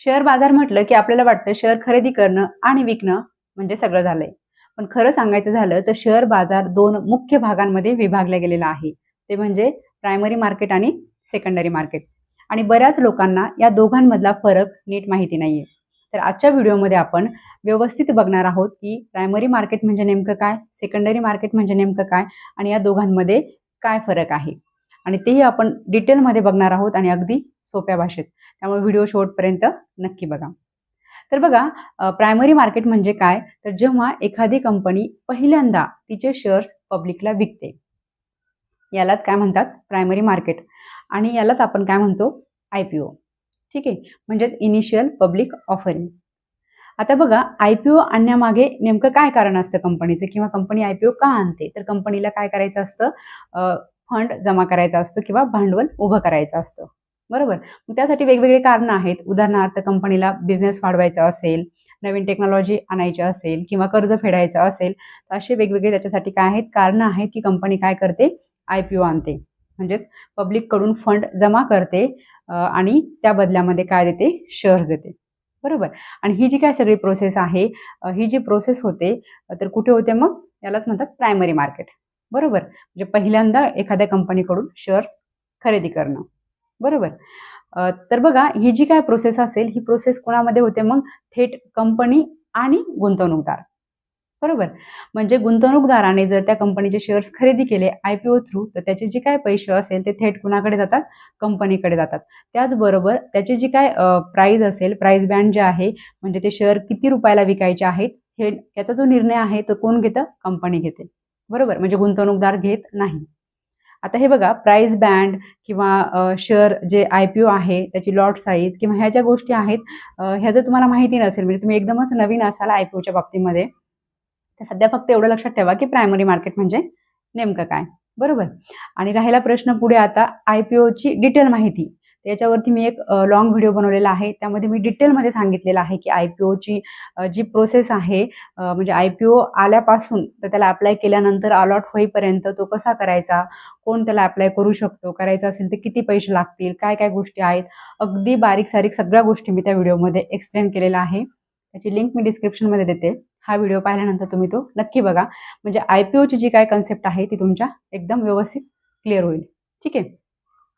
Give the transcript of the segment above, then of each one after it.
Share बाजार म्हटलं की आपल्याला वाटतं शेअर खरेदी करणं आणि विकणं म्हणजे सगळं झालंय. पण खरं सांगायचं झालं तर शेअर बाजार दोन मुख्य भागांमध्ये विभागला गेलेला आहे. ते म्हणजे प्रायमरी मार्केट आणि सेकंडरी मार्केट. आणि बऱ्याच लोकांना या दोघांमधला फरक नीट माहिती नाहीये. तर आजच्या व्हिडिओमध्ये आपण व्यवस्थित बघणार आहोत की प्रायमरी मार्केट म्हणजे नेमकं काय सेकंडरी मार्केट म्हणजे नेमकं काय आणि या दोघांमध्ये काय फरक आहे. आणि तेही आपण डिटेलमध्ये बघणार आहोत आणि अगदी सोप्या भाषेत. त्यामुळे व्हिडिओ शेवटपर्यंत नक्की बघा. तर बघा प्रायमरी मार्केट म्हणजे काय? तर जेव्हा एखादी कंपनी पहिल्यांदा तिचे शेअर्स पब्लिकला विकते यालाच काय म्हणतात? प्रायमरी मार्केट आणि यालाच आपण काय म्हणतो? आय पी ओ ठीक आहे? म्हणजेच इनिशियल पब्लिक ऑफरिंग आता बघा आय पी ओ आणण्यामागे नेमकं काय कारण असतं कंपनीचं किंवा कंपनी आय पी ओ का आणते? तर कंपनीला काय करायचं असतं? फंड जमा करायचा असतो किंवा भांडवल उभं करायचं असतं. बरोबर? मग त्यासाठी वेगवेगळे कारणं आहेत. उदाहरणार्थ कंपनीला बिझनेस वाढवायचा असेल नवीन टेक्नॉलॉजी आणायची असेल किंवा कर्ज फेडायचं असेल तर असे वेगवेगळे त्याच्यासाठी काय आहेत? कारणं आहेत की कंपनी काय करते? आय पी ओ आणते. म्हणजेच पब्लिककडून फंड जमा करते आणि त्या बदल्यामध्ये काय देते? शेअर्स देते. बरोबर? आणि ही जी काय सगळी प्रोसेस आहे ही जी प्रोसेस होते तर कुठे होते मग? यालाच म्हणतात प्रायमरी मार्केट बरोबर? म्हणजे पहिल्यांदा एखाद्या कंपनीकडून शेअर्स खरेदी करणं. बरोबर? तर बघा ही जी काय प्रोसेस असेल ही प्रोसेस कोणामध्ये होते? मग थेट कंपनी आणि गुंतवणूकदार. बरोबर? म्हणजे गुंतवणूकदाराने जर त्या कंपनीचे शेअर्स खरेदी केले आय पी ओ थ्रू तर त्याचे जे काय पैसे असेल ते थेट कुणाकडे जातात? कंपनीकडे जातात. त्याचबरोबर त्याची जी काय प्राईज असेल प्राईज बँड जे आहे म्हणजे ते शेअर किती रुपयाला विकायचे आहेत हे याचा जो निर्णय आहे तो कोण घेतं? कंपनी घेते. बरोबर म्हणजे गुंतवणूकदार घेत नाही. आता हे बघा प्राइस बँड किंवा शेअर जे आय पी ओ आहे त्याची लॉट साईज किंवा ह्या ज्या गोष्टी आहेत ह्या जर तुम्हाला माहिती नसेल म्हणजे तुम्ही एकदमच नवीन असाल आय पी ओच्या बाबतीमध्ये तर सध्या फक्त एवढं लक्षात ठेवा की प्रायमरी मार्केट म्हणजे नेमकं काय. बरोबर? आणि राहिला प्रश्न पुढे आता आय पी ओची डिटेल माहिती. याच्यावरती मी एक लॉंग व्हिडिओ बनवलेला आहे. त्यामध्ये मी डिटेलमध्ये सांगितलेलं आहे की आय पी ओची जी प्रोसेस आहे म्हणजे आय पी ओ आल्यापासून तर त्याला अप्लाय केल्यानंतर अलॉट होईपर्यंत तो कसा करायचा कोण त्याला अप्लाय करू शकतो करायचा असेल तर किती पैसे लागतील काय काय गोष्टी आहेत अगदी बारीक सारीक सगळ्या गोष्टी मी त्या व्हिडिओमध्ये एक्सप्लेन केलेल्या आहे. त्याची लिंक मी डिस्क्रिप्शनमध्ये देते. हा व्हिडिओ पाहिल्यानंतर तुम्ही तो नक्की बघा. म्हणजे आय पी ओची जी काय कन्सेप्ट आहे ती तुमच्या एकदम व्यवस्थित क्लिअर होईल. ठीक आहे?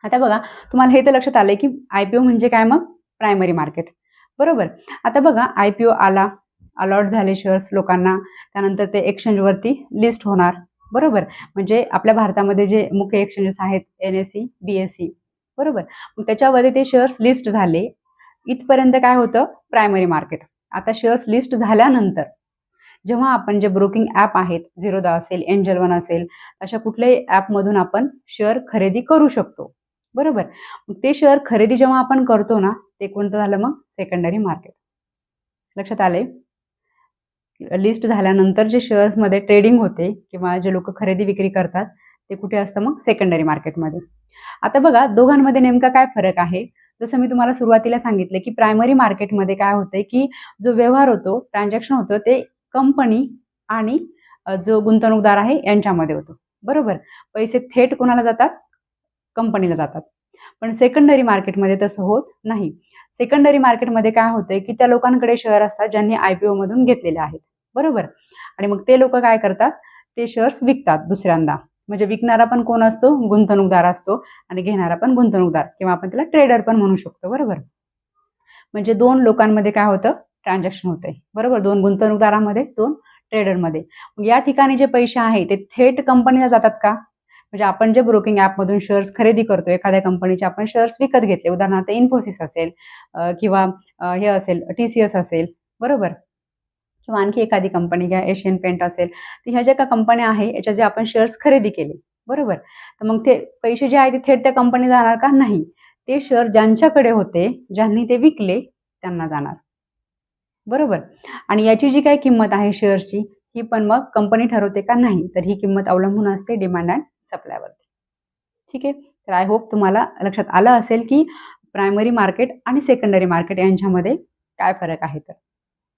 आता बघा तुम्हाला हे तर लक्षात आलंय की आय पी ओ म्हणजे काय मग? प्रायमरी मार्केट बरोबर? आता बघा आय पी ओ आला अलॉट झाले शेअर्स लोकांना त्यानंतर ते एक्सचेंजवरती लिस्ट होणार. बरोबर? म्हणजे आपल्या भारतामध्ये जे मुख्य एक्सचेंजेस आहेत N S C B S C बरोबर? मग त्याच्यामध्ये ते शेअर्स लिस्ट झाले. इथपर्यंत काय होतं? प्रायमरी मार्केट आता शेअर्स लिस्ट झाल्यानंतर जेव्हा आपण जे ब्रोकिंग ॲप आहेत झिरोदा असेल एंजल वन असेल अशा कुठल्याही ॲपमधून आपण शेअर खरेदी करू शकतो. बरोबर. मग ते शेअर खरेदी जेव्हा आपण करतो ना ते कोणतं झालं मग? सेकंडरी मार्केट लक्षात आले लिस्ट झाल्यानंतर जे शेअर्समध्ये ट्रेडिंग होते किंवा जे लोक खरेदी विक्री करतात ते कुठे असतं मग? सेकंडरी मार्केटमध्ये आता बघा दोघांमध्ये नेमका काय फरक आहे? जसं मी तुम्हाला सुरुवातीला सांगितलं की प्रायमरी मार्केटमध्ये काय होतंय की जो व्यवहार होतो ट्रान्झॅक्शन होतं ते कंपनी आणि जो गुंतवणूकदार आहे यांच्यामध्ये होतो. बरोबर? पैसे थेट कोणाला जातात? कंपनीला जातात. पण सेकंडरी मार्केटमध्ये तसं होत नाही. सेकंडरी मार्केटमध्ये काय होतंय की त्या लोकांकडे शेअर असतात ज्यांनी आयपीओ मधून घेतलेले आहेत. बरोबर? आणि मग ते लोक काय करतात? ते शेअर्स विकतात दुसऱ्यांदा. म्हणजे विकणारा पण कोण असतो? गुंतवणूकदार असतो आणि घेणारा पण गुंतवणूकदार किंवा आपण त्याला ट्रेडर पण म्हणू शकतो. बरोबर? म्हणजे दोन लोकांमध्ये काय होतं? ट्रान्झॅक्शन होतंय. बरोबर? दोन गुंतवणूकदारांमध्ये दोन ट्रेडरमध्ये या ठिकाणी जे पैसे आहे ते थेट कंपनीला जातात का? म्हणजे आपण जे ब्रोकिंग ॲपमधून शेअर्स खरेदी करतो एखाद्या कंपनीचे आपण शेअर्स विकत घेतले. उदाहरणार्थ इन्फोसिस असेल किंवा हे असेल टी सी एस असेल बरोबर? किंवा आणखी एखादी कंपनी घ्या एशियन पेंट असेल तर ह्या ज्या का कंपन्या आहे याच्या जे आपण शेअर्स खरेदी केले बरोबर? तर मग ते पैसे जे आहे ते थेट त्या कंपनी जाणार का? नाही. ते शेअर ज्यांच्याकडे होते ज्यांनी ते विकले त्यांना जाणार. बरोबर? आणि याची जी काही किंमत आहे शेअर्सची ही पण मग कंपनी ठरवते का? नाही. तर ही किंमत अवलंबून असते डिमांड अँड सप्लायवरती. ठीक आहे? तर आय होप तुम्हाला लक्षात आलं असेल की प्रायमरी मार्केट आणि सेकंडरी मार्केट यांच्यामध्ये काय फरक आहे तर.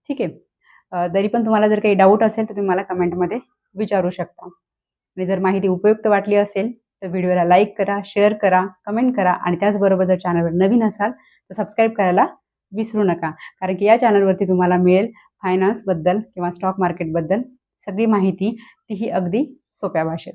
ठीक आहे? तरी पण तुम्हाला जर काही डाऊट असेल तर तुम्ही मला कमेंटमध्ये विचारू शकता. आणि जर माहिती उपयुक्त वाटली असेल तर व्हिडिओला लाईक करा शेअर करा कमेंट करा आणि त्याचबरोबर जर चॅनलवर नवीन असाल तर सबस्क्राईब करायला विसरू नका. कारण की या चॅनलवरती तुम्हाला मिळेल फायनान्सबद्दल किंवा स्टॉक मार्केटबद्दल सगळी माहिती तीही अगदी सोप्या भाषेत.